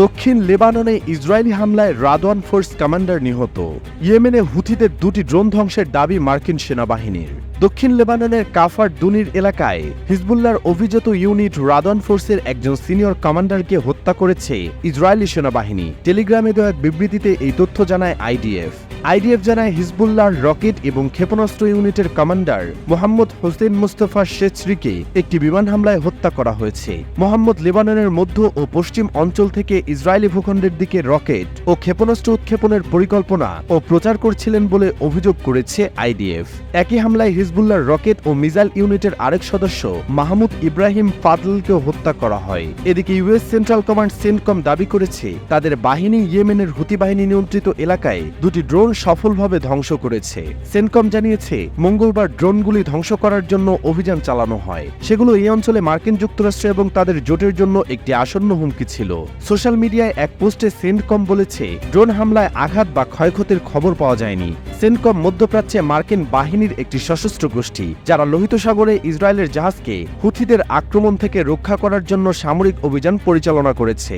দক্ষিণ লেবাননে ইসরায়েলি হামলায় রাদওয়ান ফোর্স কমান্ডার নিহত। ইয়েমেনে হুথিদের দুটি ড্রোন ধ্বংসের দাবি মার্কিন সেনাবাহিনীর। দক্ষিণ লেবাননের কাফার দুনির এলাকায় হিজবুল্লার অভিজাত ইউনিট রাদওয়ান ফোর্সের একজন সিনিয়র কমান্ডারকে হত্যা করেছে ইসরায়েলি সেনাবাহিনী। টেলিগ্রামে দেওয়া এক বিবৃতিতে এই তথ্য জানায় আইডিএফ। আইডিএফ জানায় হিজবুল্লাহর রকেট এবং ক্ষেপণাস্ত্র ইউনিটের কমান্ডার মোহাম্মদ হোসেন মুস্তফা শেচরিকে একটি বিমান হামলায় হত্যা করা হয়েছে। মোহাম্মদ লেবাননের মধ্য ও পশ্চিম অঞ্চল থেকে ইসরায়েলি ভূখণ্ডের দিকে রকেট ও ক্ষেপণাস্ত্র উৎক্ষেপণের পরিকল্পনা ও প্রচার করছিলেন বলে অভিযোগ করেছে আইডিএফ। একই হামলায় হিজবুল্লাহর রকেট ও মিজাইল ইউনিটের আরেক সদস্য মাহমুদ ইব্রাহিম ফাদলকেও হত্যা করা হয়। এদিকে ইউএস সেন্ট্রাল কমান্ড সেন্টকম দাবি করেছে, তাদের বাহিনী ইয়েমেনের হুতি বাহিনী নিয়ন্ত্রিত এলাকায় দুটি ড্রোন সফলভাবে ধ্বংস করেছে। সেন্টকম জানিয়েছে, মঙ্গলবার ড্রোনগুলি ধ্বংস করার জন্য অভিযান চালানো হয়। সেগুলো এই অঞ্চলে মার্কিন যুক্তরাষ্ট্র এবং তাদের জোটের জন্য একটি আসন্ন হুমকি ছিল। সোশ্যাল মিডিয়ায় এক পোস্টে সেন্টকম বলেছে, ড্রোন হামলায় আঘাত বা ক্ষয়ক্ষতির খবর পাওয়া যায়নি। সেন্টকম মধ্যপ্রাচ্যে মার্কিন বাহিনীর একটি সশস্ত্র গোষ্ঠী, যারা লোহিত সাগরে ইসরায়েলের জাহাজকে হুথিদের আক্রমণ থেকে রক্ষা করার জন্য সামরিক অভিযান পরিচালনা করেছে।